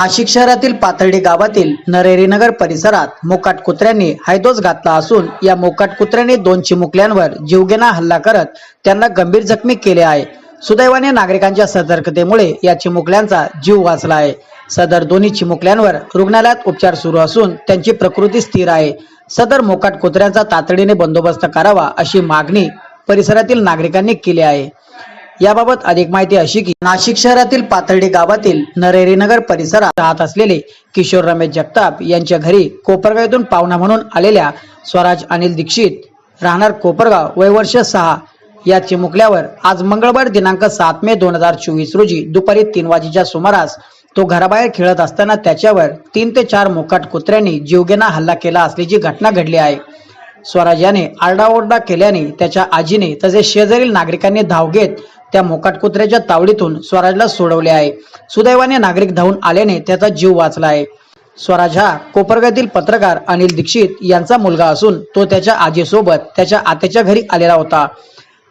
नाशिक शहरातील पाथर्डी गावातील नरेरी नगर परिसरात मोकाट कुत्र्यांनी हायदोस घातला असून या मोकाट कुत्र्यांनी दोन चिमुकल्यांवर जीवघेणा हल्ला करत त्यांना गंभीर जखमी केले आहे. सुदैवाने नागरिकांच्या सतर्कतेमुळे या चिमुकल्यांचा जीव वाचला आहे. सदर दोन्ही चिमुकल्यांवर रुग्णालयात उपचार सुरू असून त्यांची प्रकृती स्थिर आहे. सदर मोकाट कुत्र्यांचा तातडीने बंदोबस्त करावा अशी मागणी परिसरातील नागरिकांनी केली आहे. याबाबत अधिक माहिती अशी की नाशिक शहरातील पाथर्डी गावातील नरेरी नगर परिसरात राहत असलेले किशोर रमेश जगताप यांच्या घरी कोपरगाव पाहुणा म्हणून आलेल्या स्वराज अनिल दीक्षित राहणार कोपरगाव वय वर्ष सहा या चिमुकल्यावर आज मंगळवार दिनांक सात मे दोन हजार चोवीस रोजी दुपारी तीन वाजेच्या सुमारास तो घराबाहेर खेळत असताना त्याच्यावर तीन ते चार मोकाट कुत्र्यांनी जीवघेणा हल्ला केला असल्याची घटना घडली आहे. स्वराज याने आरडाओरडा केल्याने त्याच्या आजीने तसेच शेजारील नागरिकांनी धाव घेत त्या मोकाट कुत्र्याच्या तावडीतून स्वराजला सोडवले आहे. सुदैवाने नागरिक धावून आल्याने त्याचा जीव वाचला आहे. स्वराज हा कोपरगातील पत्रकार अनिल दीक्षित यांचा मुलगा असून तो त्याच्या आजीसोबत त्याच्या आत्याच्या घरी आलेला होता.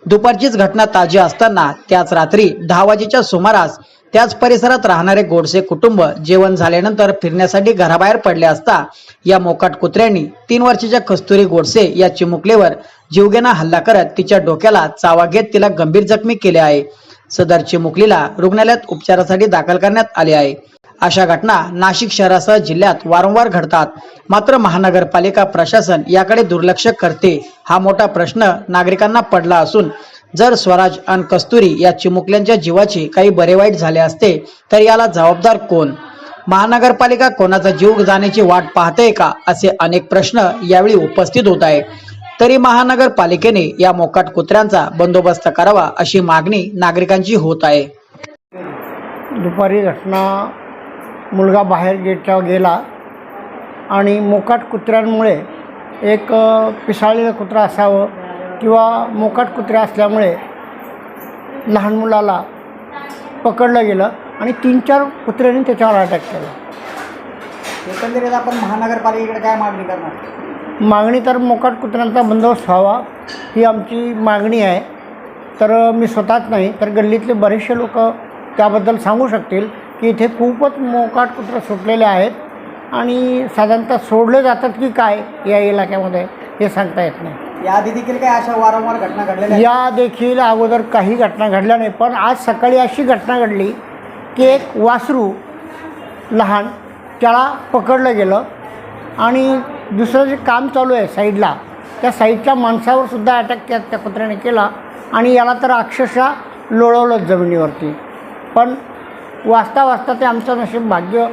दुपारचीच घटना ताजी असताना त्याच रात्री दहा वाजेच्या सुमारास त्याच परिसरात राहणारे गोडसे कुटुंब जेवण झाल्यानंतर फिरण्यासाठी घराबाहेर पडले असता या मोकाट कुत्र्यांनी तीन वर्षाच्या कस्तुरी गोडसे या चिमुकलेवर जीवघेणा हल्ला करत तिच्या डोक्याला चावा घेत तिला गंभीर जखमी केले आहे. सदर चिमुकलीला रुग्णालयात उपचारासाठी दाखल करण्यात आले आहे. अशा घटना नाशिक शहरासह जिल्ह्यात वारंवार घडतात. मात्र महानगरपालिका प्रशासन याकडे दुर्लक्ष करते हा मोठा प्रश्न नागरिकांना पडला असून जर स्वराज आणि कस्तुरी या चिमुकल्यांच्या जीवाचे काही बरे वाईट झाले असते तर याला जबाबदार कोण? महानगरपालिका कोणाचा जीव जाण्याची वाट पाहते का? असे अनेक प्रश्न यावेळी उपस्थित होत आहे तरी महानगरपालिकेने या मोकाट कुत्र्यांचा बंदोबस्त करावा अशी मागणी नागरिकांची होत आहे. दुपारी घटना मुलगा बाहेर गेटच्या गेला आणि मोकाट कुत्र्यांमुळे एक पिसाळलेलं कुत्रा असावं. किंवा मोकाट कुत्रे असल्यामुळे लहान मुलाला पकडलं गेलं आणि तीन चार कुत्र्यांनी त्याच्यावर अटॅक केला. एकंदरीत आपण महानगरपालिकेकडे काय मागणी करणार? मागणी तर मोकाट कुत्र्यांचा बंदोबस्त व्हावा ही आमची मागणी आहे. तर मी स्वतःच नाही तर गल्लीतले बरेचसे लोक त्याबद्दल सांगू शकतील की इथे खूपच मोकाट कुत्रं सुटलेले आहेत आणि साधारणतः सोडले जातात की काय या इलाक्यामध्ये हे सांगता येत नाही. याआधी देखील काय अशा वारंवार घटना घडलेल्या या देखील अगोदर काही घटना घडल्या नाही पण आज सकाळी अशी घटना घडली की एक वासरू लहान त्याला पकडलं गेलं आणि दुसरं जे काम चालू आहे साईडला त्या साईडच्या माणसावर सुद्धा अटॅक त्या त्या कुत्र्याने केला आणि याला तर अक्षरशः लोळवलं जमिनीवरती. पण वाचता वाचता ते आमचं नशीब भाग्य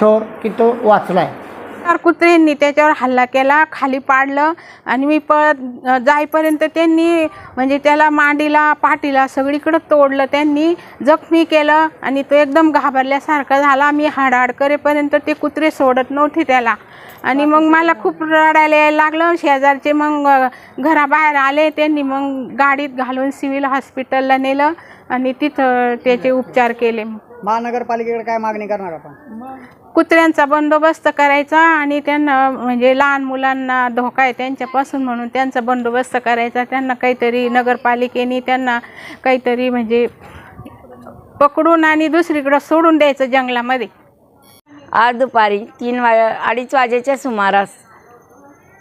थोर की तो वाचला आहे चार कुत्र्यांनी त्याच्यावर हल्ला केला खाली पाडलं आणि मी पळत जाईपर्यंत त्यांनी म्हणजे त्याला मांडीला पाठीला सगळीकडं तोडलं. त्यांनी जखमी केलं आणि तो एकदम घाबरल्यासारखा झाला. मी हाडहाड करेपर्यंत ते कुत्रे सोडत नव्हते त्याला. आणि मग मला खूप रडायला यायला लागलं. शेजारचे मग घराबाहेर आले. त्यांनी मग गाडीत घालून सिव्हिल हॉस्पिटलला नेलं आणि तिथं त्याचे उपचार केले. महानगरपालिकेकडे काय मागणी करणार आपण? कुत्र्यांचा बंदोबस्त करायचा आणि त्यांना म्हणजे लहान मुलांना धोका आहे त्यांच्यापासून म्हणून त्यांचा बंदोबस्त करायचा. त्यांना काहीतरी नगरपालिकेने त्यांना काहीतरी म्हणजे पकडून आणि दुसरीकडं सोडून द्यायचं जंगलामध्ये. आज दुपारी तीन वा अडीच वाजेच्या सुमारास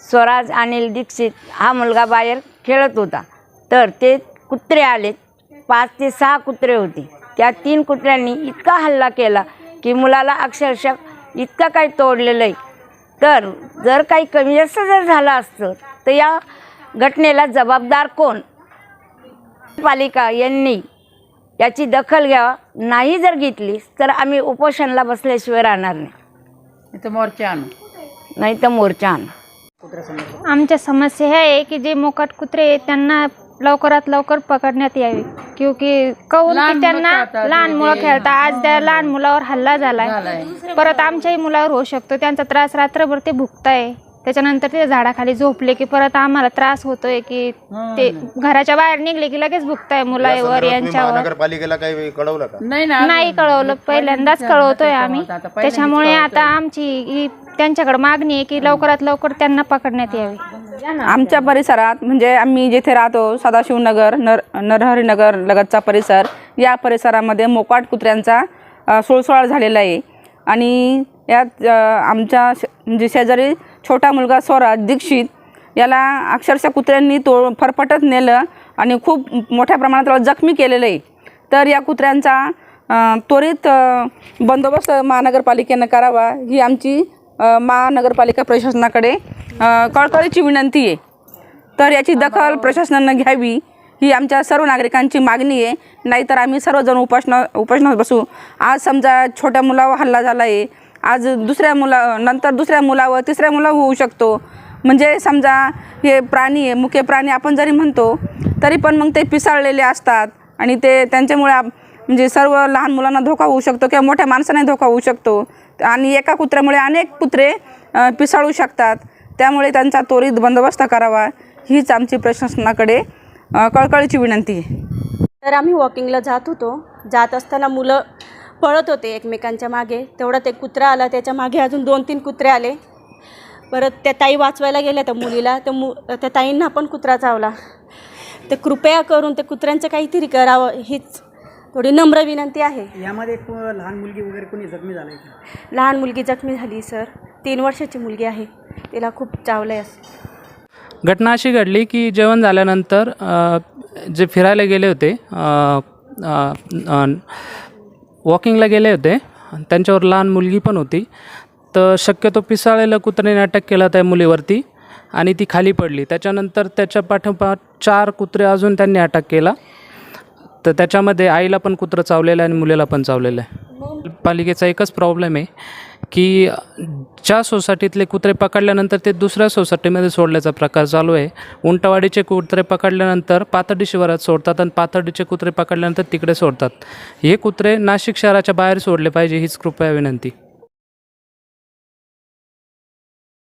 स्वराज अनिल दीक्षित हा मुलगा बाहेर खेळत होता. तर ते कुत्रे आले पाच ते सहा कुत्रे होते. त्या तीन कुत्र्यांनी इतका हल्ला केला की मुलाला अक्षरशः इतकं काही तोडलेलं आहे. तर जर काही कमी जास्त जर झालं असतं तर या घटनेला जबाबदार कोण? पालिका यांनी याची दखल घ्यावा नाही जर घेतली तर आम्ही उपोषणला बसल्याशिवाय राहणार नाही. इथं मोर्चा आणू. नाही तर मोर्चा आणू. आमच्या समस्या ह्या आहे की जे मोकाट कुत्रे आहेत त्यांना लवकरात लवकर पकडण्यात यावे. क्योंकि कौन लहान की मुलं त्यांना खेळतात, लहान ते- मुलं खेळतात. आज त्या लहान मुलावर हल्ला झालाय. झालाय. परत आमच्याही मुलावर होऊ शकतो. त्यांचा त्रास रात्रभर ते भुगताय. त्याच्यानंतर ते झाडाखाली झोपले की परत आम्हाला त्रास होतोय की ते घराच्या बाहेर निघले की लगेच भुगताय मुलावर यांच्यावर. महानगरपालिकेला काही कळवलं का? नाही ना नाही कळवलं. पहिल्यांदाच कळवतोय आम्ही. त्याच्यामुळे. आता आमची ही त्यांच्याकडे मागणी आहे की लवकरात लवकर त्यांना पकडण्यात यावे. आमच्या परिसरात म्हणजे आम्ही जिथे राहतो सदाशिवनगर नर नरहरीनगर लगतचा परिसर या परिसरामध्ये मोकाट कुत्र्यांचा अ, सुळसुळाट झालेला आहे. आणि यात अ, आमच्या श म्हणजे शेजारी छोटा मुलगा स्वराज दीक्षित याला अक्षरशः कुत्र्यांनी तो फरफटत नेलं आणि खूप मोठ्या प्रमाणात त्याला जखमी केलेलं आहे. तर या कुत्र्यांचा त्वरित बंदोबस्त महानगरपालिकेनं करावा. ही आमची महानगरपालिका प्रशासनाकडे कळकळीची विनंती आहे. तर याची दखल प्रशासनानं घ्यावी. ही आमच्या सर्व नागरिकांची मागणी आहे. नाहीतर आम्ही सर्वजण उपासना उपासनात बसू. आज समजा छोट्या मुलावर हल्ला झाला आहे. आज दुसऱ्या मुला नंतर दुसऱ्या मुलावर तिसऱ्या मुलावर होऊ शकतो. म्हणजे समजा हे प्राणी आहे मुख्य प्राणी आपण जरी म्हणतो तरी पण मग ते पिसाळलेले असतात. आणि ते त्यांच्यामुळे म्हणजे सर्व लहान मुलांना धोका होऊ शकतो किंवा मोठ्या माणसांना धोका होऊ शकतो. आणि एका कुत्र्यामुळे अनेक कुत्रे पिसाळू शकतात. त्यामुळे त्यांचा त्वरित बंदोबस्त करावा हीच आमची प्रशासनाकडे कळकळीची विनंती आहे. तर आम्ही वॉकिंगला जात होतो. जात असताना मुलं पळत होते एकमेकांच्या मागे. तेवढ्यात एक कुत्रा आला त्याच्यामागे अजून दोन तीन कुत्रे आले. परत त्या ताई वाचवायला गेल्या त्या मुलीला. त्या मु त्या ताईंना पण कुत्रा चावला. तर कृपया करून त्या कुत्र्यांचं काहीतरी करावं हीच थोडी नम्र विनंती आहे. यामध्ये लहान मुलगी वगैरे कोणी जखमी झाले लहान मुलगी जखमी झाली सर. तीन वर्षाची मुलगी आहे. तिला खूप चावलं आहे असं. घटना अशी घडली की जेवण झाल्यानंतर जे फिरायला गेले होते वॉकिंगला गेले होते. त्यांच्यावर लहान मुलगी पण होती. तर शक्यतो पिसाळेला कुत्र्याने अटॅक केला त्या मुलीवरती आणि ती खाली पडली. त्याच्यानंतर त्याच्या पाठोपाठ चार कुत्रे अजून त्यांनी अटॅक केला. तर त्याच्यामध्ये आईला पण कुत्रं चावलेलं आहे आणि मुलीला पण चावलेलं आहे. पालिकेचा एकच प्रॉब्लेम आहे की ज्या सोसायटीतले कुत्रे पकडल्यानंतर ते दुसऱ्या सोसायटीमध्ये सोडल्याचा प्रकार चालू आहे. उंटवाडीचे कुत्रे पकडल्यानंतर पाथर्डी शिवारात सोडतात आणि पाथर्डीचे कुत्रे पकडल्यानंतर तिकडे सोडतात. हे कुत्रे नाशिक शहराच्या बाहेर सोडले पाहिजे हीच कृपया विनंती.